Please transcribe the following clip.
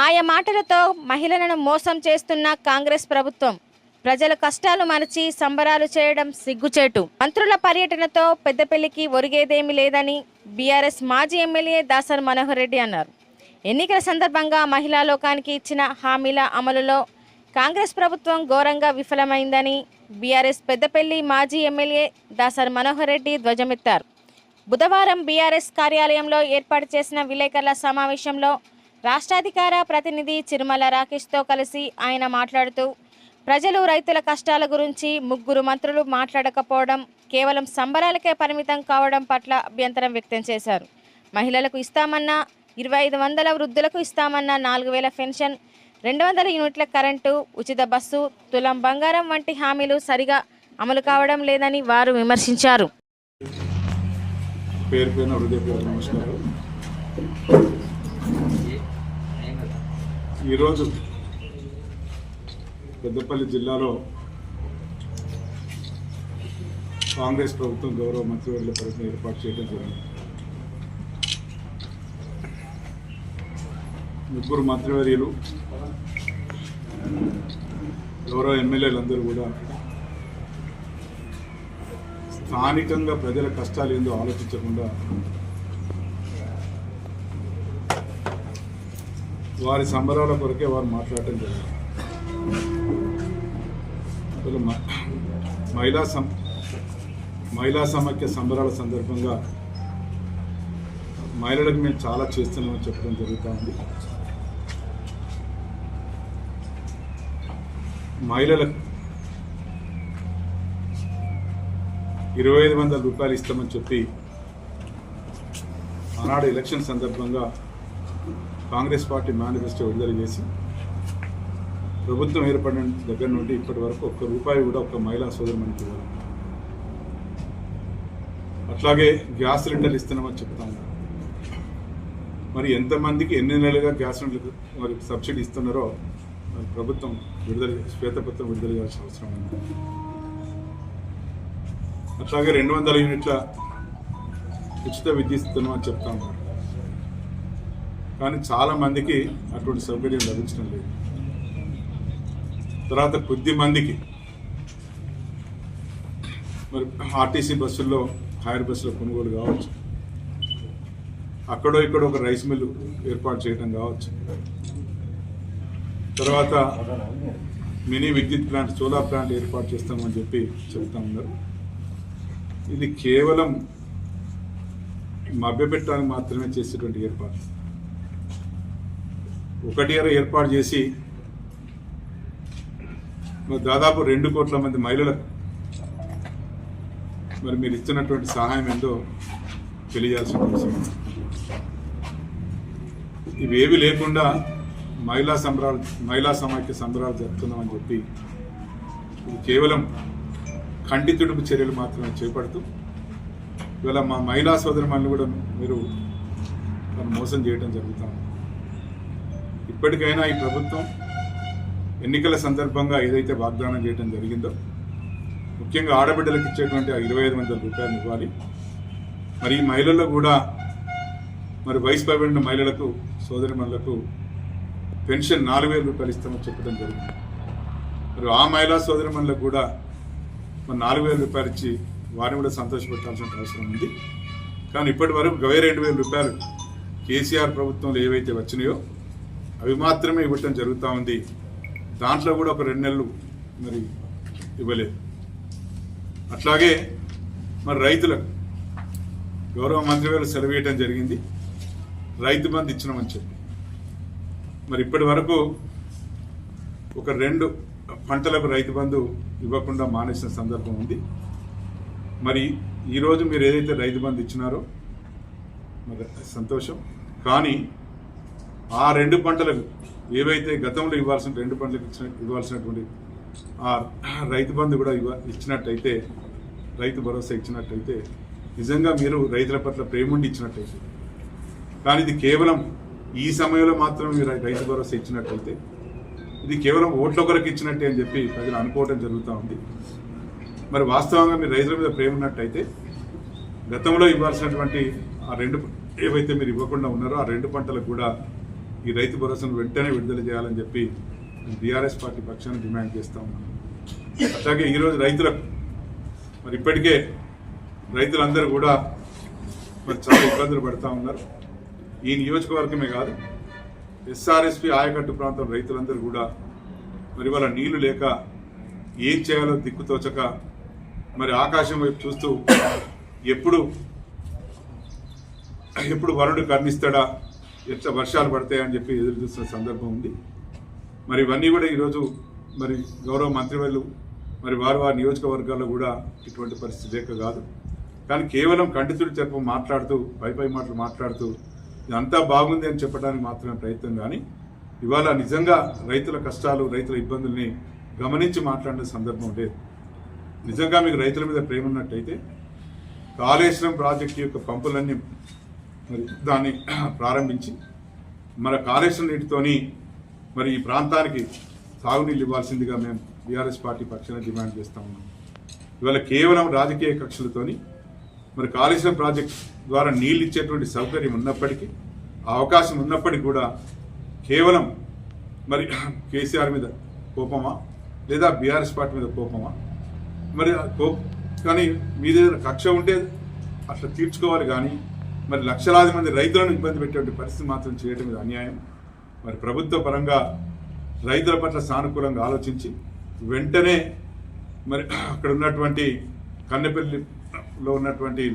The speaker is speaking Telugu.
మాయ మాటలతో మహిళలను మోసం చేస్తున్న కాంగ్రెస్ ప్రభుత్వం. ప్రజల కష్టాలు మరచి సంబరాలు చేయడం సిగ్గుచేటు. మంత్రుల పర్యటనతో పెద్దపల్లికి ఒరిగేదేమీ లేదని బీఆర్ఎస్ మాజీ ఎమ్మెల్యే దాసర్ మనోహర్ రెడ్డి అన్నారు. ఎన్నికల సందర్భంగా మహిళా లోకానికి ఇచ్చిన హామీల అమలులో కాంగ్రెస్ ప్రభుత్వం ఘోరంగా విఫలమైందని బీఆర్ఎస్ పెద్దపల్లి మాజీ ఎమ్మెల్యే దాసర్ మనోహర్ రెడ్డి ధ్వజమెత్తారు. బుధవారం బీఆర్ఎస్ కార్యాలయంలో ఏర్పాటు చేసిన విలేకరుల సమావేశంలో రాష్ట్రాధికార ప్రతినిధి చిరుమల రాకేష్తో కలిసి ఆయన మాట్లాడుతూ ప్రజలు రైతుల కష్టాల గురించి ముగ్గురు మంత్రులు మాట్లాడకపోవడం కేవలం సంబరాలకే పరిమితం కావడం పట్ల అభ్యంతరం వ్యక్తం చేశారు. మహిళలకు ఇస్తామన్న ఇరవై ఐదు వందల వృద్ధులకు ఇస్తామన్న నాలుగు వేల పెన్షన్ రెండు వందల యూనిట్ల కరెంటు ఉచిత బస్సు తులం బంగారం వంటి హామీలు సరిగా అమలు కావడం లేదని వారు విమర్శించారు. పేరు ఈరోజు పెద్దపల్లి జిల్లాలో కాంగ్రెస్ ప్రభుత్వం గౌరవ మంత్రివర్యుల పరిధిని ఏర్పాటు చేయడం జరిగింది. ముగ్గురు మంత్రివర్యులు గౌరవ ఎమ్మెల్యేలందరూ కూడా స్థానికంగా ప్రజల కష్టాలు ఏందో ఆలోచించకుండా వారి సంబరాల కొరకే వారు మాట్లాడటం జరిగింది. అసలు మహిళా సం మహిళా సమాఖ్య సంబరాల సందర్భంగా మహిళలకు మేము చాలా చేస్తున్నామని చెప్పడం జరుగుతూ ఉంది. మహిళలకు ఇరవై ఐదు వందల రూపాయలు ఇస్తామని చెప్పి ఆనాడు ఎలక్షన్ సందర్భంగా కాంగ్రెస్ పార్టీ మేనిఫెస్టో విడుదల చేసి ప్రభుత్వం ఏర్పడిన దగ్గర నుండి ఇప్పటి వరకు ఒక్క రూపాయి కూడా ఒక్క మహిళా సోదరుమణికి ఇవ్వాలి అట్లాగే గ్యాస్ సిలిండర్లు ఇస్తున్నామని చెప్తా ఉన్నారు. మరి ఎంతమందికి ఎన్ని నెలలుగా గ్యాస్ సిలిండర్లు మరి సబ్సిడీ ఇస్తున్నారో మరి ప్రభుత్వం విడుదల శ్వేతపత్రం విడుదల చేయాల్సిన అవసరం ఉంది. అట్లాగే రెండు వందల యూనిట్ల ఉచిత విద్యుత్ ఇస్తున్నామని చెప్తాను చెప్తా ఉన్నారు. కానీ చాలా మందికి అటువంటి సౌకర్యం లభించడం లేదు. తర్వాత కొద్ది మందికి మరి ఆర్టీసీ బస్సుల్లో హైర్ బస్సులో కొనుగోలు కావచ్చు. అక్కడో ఇక్కడో ఒక రైస్ మిల్లు ఏర్పాటు చేయడం కావచ్చు. తర్వాత మినీ విద్యుత్ ప్లాంట్ సోలార్ ప్లాంట్ ఏర్పాటు చేస్తామని చెప్పి చెప్తా ఉన్నారు. ఇది కేవలం మభ్యపెట్టడానికి మాత్రమే చేసేటువంటి ఏర్పాటు. ఒకటియర ఏర్పాటు చేసి మరి దాదాపు రెండు కోట్ల మంది మహిళలకు మరి మీరు ఇస్తున్నటువంటి సహాయం ఏందో తెలియాల్సిన అవసరం. ఇవేవి లేకుండా మహిళా సంబరాలు మహిళా సమాఖ్య సంబరాలు జరుపుతున్నామని చెప్పి ఇది కేవలం ఖండితుడుపు చర్యలు మాత్రమే చేపడుతూ ఇవాళ మా మహిళా సోదరులను కూడా మీరు మోసం చేయడం జరుగుతా ఉంది. ఇప్పటికైనా ఈ ప్రభుత్వం ఎన్నికల సందర్భంగా ఏదైతే వాగ్దానం చేయడం జరిగిందో ముఖ్యంగా ఆడబిడ్డలకు ఇచ్చేటువంటి ఆ ఇరవై ఐదు వందల రూపాయలు ఇవ్వాలి. మరి ఈ మహిళల్లో కూడా మరి వయసు పైబడిన మహిళలకు సోదరిమణులకు పెన్షన్ నాలుగు వేల రూపాయలు ఇస్తామని చెప్పడం జరిగింది. మరి ఆ మహిళా సోదరిమణులకు కూడా మరి నాలుగు వేల రూపాయలు ఇచ్చి వారిని కూడా సంతోషపెట్టాల్సిన అవసరం ఉంది. కానీ ఇప్పటి వరకు రెండు వేల రూపాయలు కేసీఆర్ ప్రభుత్వంలో ఏవైతే వచ్చినాయో అవి మాత్రమే ఇవ్వటం జరుగుతూ ఉంది. దాంట్లో కూడా ఒక రెండు నెలలు మరి ఇవ్వలేదు. అట్లాగే మరి రైతులకు గౌరవ మంత్రి గారు సెలవేయటం జరిగింది. రైతు బంధు ఇచ్చినామని చెప్పి. మరి ఇప్పటి వరకు ఒక రెండు పంటలకు రైతు బంధు ఇవ్వకుండా మానేసిన సందర్భం ఉంది. మరి ఈరోజు మీరు ఏదైతే రైతు బంధు ఇచ్చినారో మరి సంతోషం. కానీ ఆ రెండు పంటలకు ఏవైతే గతంలో ఇవ్వాల్సిన రెండు పంటలకు ఇచ్చిన ఇవ్వాల్సినటువంటి ఆ రైతు బంధు కూడా ఇవ్వ ఇచ్చినట్టయితే రైతు భరోసా ఇచ్చినట్టయితే నిజంగా మీరు రైతుల పట్ల ప్రేముండి ఇచ్చినట్టయితే కానీ ఇది కేవలం ఈ సమయంలో మాత్రం మీరు రైతు భరోసా ఇచ్చినట్టయితే ఇది కేవలం ఓట్ల ఒకరికి ఇచ్చినట్టే అని చెప్పి ప్రజలు అనుకోవడం జరుగుతూ ఉంది. మరి వాస్తవంగా మీరు రైతుల మీద ప్రేమ ఉన్నట్టయితే గతంలో ఇవ్వాల్సినటువంటి ఆ రెండు ఏవైతే మీరు ఇవ్వకుండా ఉన్నారో ఆ రెండు పంటలకు కూడా ఈ రైతు భరోసాను వెంటనే విడుదల చేయాలని చెప్పి బీఆర్ఎస్ పార్టీ పక్షాన్ని డిమాండ్ చేస్తా ఉన్నాం. అట్లాగే ఈరోజు రైతులకు మరి ఇప్పటికే రైతులందరూ కూడా మరి చాలా ఇబ్బందులు పడుతూ ఉన్నారు. ఈ నియోజకవర్గమే కాదు ఎస్ఆర్ఎస్పి ఆయకట్టు ప్రాంతం రైతులందరూ కూడా మరి వాళ్ళ నీళ్ళు లేక ఏం చేయాలో దిక్కుతోచక మరి ఆకాశం వైపు చూస్తూ ఎప్పుడు ఎప్పుడు వరుడు కర్ణిస్తాడా ఎట్లా వర్షాలు పడతాయని చెప్పి ఎదురు చూస్తున్న సందర్భం ఉంది. మరి ఇవన్నీ కూడా ఈరోజు మరి గౌరవ మంత్రివర్యులు మరి వారు వారి నియోజకవర్గాల్లో కూడా ఇటువంటి పరిస్థితి లేక కాదు. కానీ కేవలం కంటితుడి చెరప మాట్లాడుతూ పై పై మాటలు మాట్లాడుతూ ఇదంతా బాగుంది అని చెప్పడానికి మాత్రమే ప్రయత్నం కానీ ఇవాళ నిజంగా రైతుల కష్టాలు రైతుల ఇబ్బందుల్ని గమనించి మాట్లాడిన సందర్భం లేదు. నిజంగా మీకు రైతుల మీద ప్రేమ ఉన్నట్టయితే కాళేశ్వరం ప్రాజెక్టు యొక్క పంపులన్నీ మరి దాన్ని ప్రారంభించి మన కాళేశ్వరం నీటితోని మరి ఈ ప్రాంతానికి సాగునీళ్ళు ఇవ్వాల్సిందిగా మేము బీఆర్ఎస్ పార్టీ పక్షాన డిమాండ్ చేస్తా ఉన్నాం. ఇవాళ కేవలం రాజకీయ కక్షలతోని మరి కాళేశ్వరం ప్రాజెక్ట్ ద్వారా నీళ్ళు ఇచ్చేటువంటి సౌకర్యం ఉన్నప్పటికీ ఆ అవకాశం ఉన్నప్పటికీ కూడా కేవలం మరి కేసీఆర్ మీద కోపమా లేదా బీఆర్ఎస్ పార్టీ మీద కోపమా? మరి కో కానీ మీద దగ్గర కక్ష ఉంటే అట్లా తీర్చుకోవాలి కానీ మరి లక్షలాది మంది రైతులను ఇబ్బంది పెట్టే పరిస్థితి మాత్రం చేయడం ఇది అన్యాయం. మరి ప్రభుత్వ పరంగా రైతుల పట్ల సానుకూలంగా ఆలోచించి వెంటనే మరి అక్కడ ఉన్నటువంటి కన్నెపల్లిలో ఉన్నటువంటి